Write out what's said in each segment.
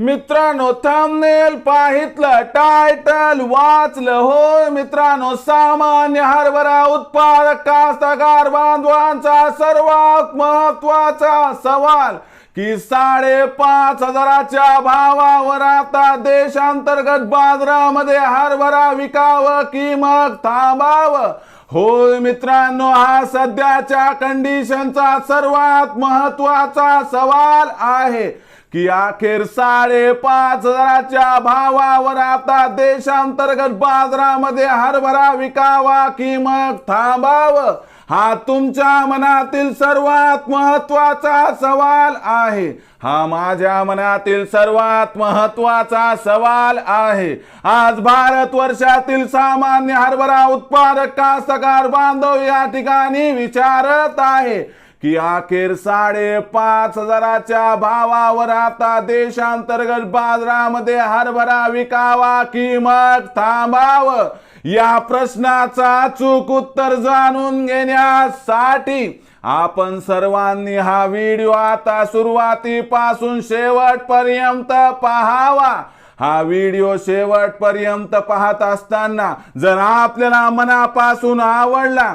मित्रांनो thumbnail पाहितलं title वाचलं. होय मित्रांनो सामान्य हरभरा उत्पादक कास्तकार बांधवांचा सर्वात महत्त्वाचा सवाल की साडेपाच हजाराच्या भावावर आता देशांतर्गत बाजारामध्ये हरभरा विकावं की मग थांबावं? होय मित्रांनो हा सध्याच्या कंडिशनचा सर्वात महत्त्वाचा सवाल आहे. की अखेर साडेपाच हजाराच्या भावावर आता देशांतर्गत बाजारामध्ये हरभरा विकावा की मग थांबावं? हा तुमच्या मनातील सर्वात महत्त्वाचा सवाल आहे. हा माझ्या मनातील सर्वात महत्त्वाचा सवाल आहे. आज भारत वर्षातील सामान्य हरभरा उत्पादक कास्तकार बांधव या ठिकाणी विचारत आहे. की अखेर साडेपाच हजाराच्या भावावर आता देशांतर्गत बाजारामध्ये हरभरा विकावा की मग थांबावं. या प्रश्नाचा चूक उत्तर जाणून घेण्यासाठी आपण सर्वांनी हा व्हिडिओ आता सुरुवातीपासून शेवटपर्यंत पाहावा. हा व्हिडिओ शेवटपर्यंत पाहत असताना जर आपल्याला मनापासून आवडला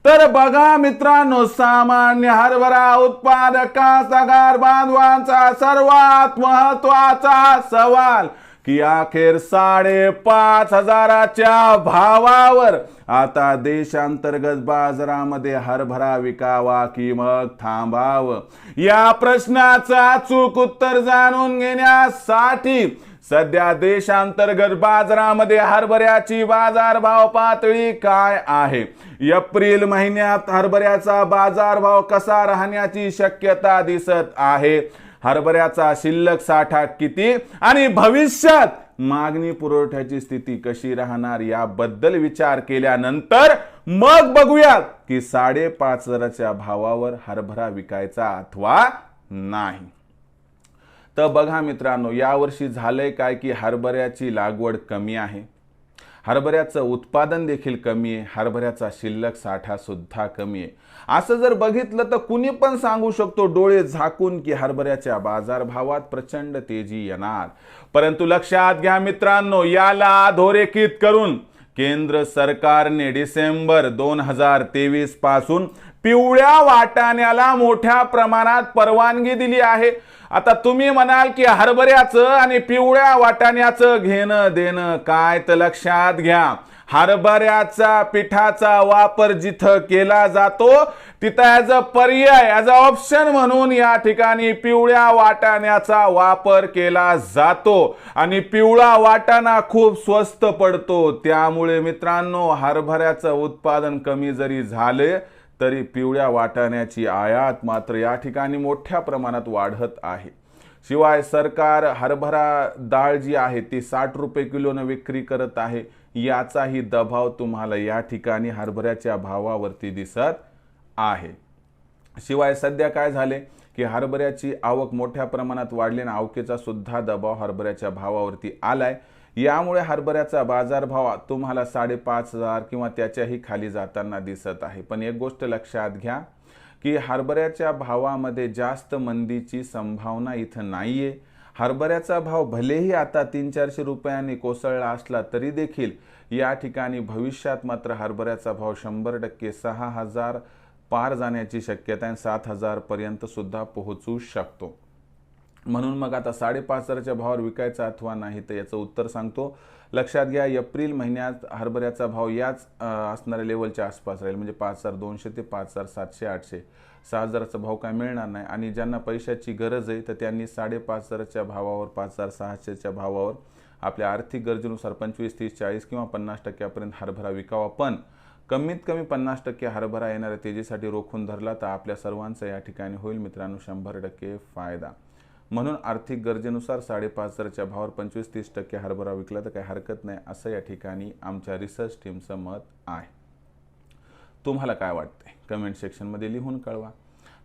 तर बघा मित्रांनो सामान्य हरभरा उत्पादका कास्तकार बांधवांचा सर्वात महत्त्वाचा सवाल की अखेर साडेपाच हजाराच्या भावावर आता देशांतर्गत बाजारामध्ये हरभरा विकावा की मग थांबावं? या प्रश्नाचा अचूक उत्तर जाणून घेण्यासाठी सध्या देशांतर्गत बाजारामध्ये हरभऱ्याची बाजारभाव पातळी काय आहे? एप्रिल महिन्यात हरभऱ्याचा बाजारभाव कसा राहण्याची शक्यता दिसत आहे? हरभऱ्याचा शिल्लक साठा किती? आणि भविष्यात मागणी पुरवठ्याची स्थिती कशी राहणार याबद्दल विचार केल्यानंतर मग बघूयात की साडेपाच हजाराच्या भावावर हरभरा विकायचा अथवा नाही. तर बघा मित्रांनो यावर्षी झालं आहे काय की हरभऱ्याची लागवड कमी आहे. हरभऱ्याचं उत्पादन देखील कमी आहे. हरभऱ्याचा शिल्लक साठा सुद्धा कमी आहे. असं जर बघितलं तर कुणी पण सांगू शकतो डोळे झाकून की हरभऱ्याच्या बाजारभावात प्रचंड तेजी येणार. परंतु लक्षात घ्या मित्रांनो याला अधोरेखित करून केंद्र सरकारने डिसेंबर दोन हजार तेवीसपासून पिवळ्या वाटाण्याला मोठ्या प्रमाणात परवानगी दिली आहे. आता तुम्ही म्हणाल की हरभऱ्याचं आणि पिवळ्या वाटाण्याचं घेणं देणं काय? तर लक्षात घ्या. हरभऱ्याचा पिठाचा वापर जिथं केला जातो तिथं ॲज अ पर्याय ॲज अ ऑप्शन म्हणून या ठिकाणी पिवळ्या वाटाण्याचा वापर केला जातो. आणि पिवळा वाटाणा खूप स्वस्त पडतो. त्यामुळे मित्रांनो हरभऱ्याचं उत्पादन कमी जरी झाले तरी पिवळ्या वाटाण्याची आयात मात्र या ठिकाणी मोठ्या प्रमाणात वाढत आहे. शिवाय सरकार हरभरा डाळ जी आहे ती साठ रुपये किलोनं विक्री करत आहे. याचाही दबाव तुम्हाला या ठिकाणी हरभऱ्याच्या भावावरती दिसत आहे. शिवाय सध्या काय झाले की हरभऱ्याची आवक मोठ्या प्रमाणात वाढली आणि आवकेचा सुद्धा दबाव हरभऱ्याच्या भावावरती आलाय. यामुळे हरभऱ्याचा बाजारभाव तुम्हाला साडेपाच हजार किंवा त्याच्याही खाली जाताना दिसत आहे. पण एक गोष्ट लक्षात घ्या की हरभऱ्याच्या भावामध्ये जास्त मंदीची संभावना इथं नाही आहे हरभऱ्याचा भाव भलेही आता तीन चारशे रुपयांनी कोसळला असला तरी देखील या ठिकाणी भविष्यात मात्र हरभऱ्याचा भाव शंभर टक्के सहा हजार पार जाण्याची शक्यता आहे सात हजारपर्यंतसुद्धा सुद्धा पोहोचू शकतो. म्हणून मग आता साडेपाच हजाराच्या भावावर विकायचा अथवा नाही तर याचं उत्तर सांगतो. लक्षात घ्या एप्रिल महिन्यात हरभऱ्याचा भाव याच असणाऱ्या लेवलच्या आसपास राहील. म्हणजे पाच हजार दोनशे ते पाच हजार सातशे आठशे. सहा हजाराचा भाव काय मिळणार नाही. आणि ज्यांना पैशाची गरज आहे तर त्यांनी साडेपाच हजाराच्या भावावर पाच हजार सहाशेच्या भावावर आपल्या आर्थिक गरजेनुसार पंचवीस तीस चाळीस किंवा पन्नास टक्क्यापर्यंत हरभरा विकावा. पण कमीत कमी पन्नास टक्के हरभरा येणाऱ्या तेजीसाठी रोखून धरला तर आपल्या सर्वांचा या ठिकाणी होईल मित्रांनो शंभर टक्के फायदा. म्हणून आर्थिक गरजेनुसार साडेपाच हजारच्या भावावर पंचवीस तीस टक्के हरभरा विकला तर काही हरकत नाही असं या ठिकाणी आमच्या रिसर्च टीमचं मत आहे. तुम्हाला काय वाटतंय? कमेंट सेक्शनमध्ये लिहून कळवा.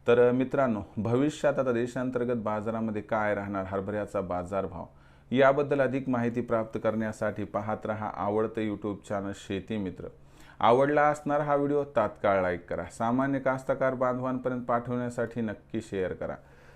तर मित्रांनो भविष्यात आता देशांतर्गत बाजारामध्ये काय राहणार हरभऱ्याचा बाजारभाव? याबद्दल अधिक माहिती प्राप्त करण्यासाठी पाहत रहा आवडतं यूट्यूब चॅनल शेती मित्र. आवडला असणारा हा व्हिडिओ तात्काळ लाईक करा. सामान्य कास्तकार बांधवांपर्यंत पाठवण्यासाठी नक्की शेअर करा.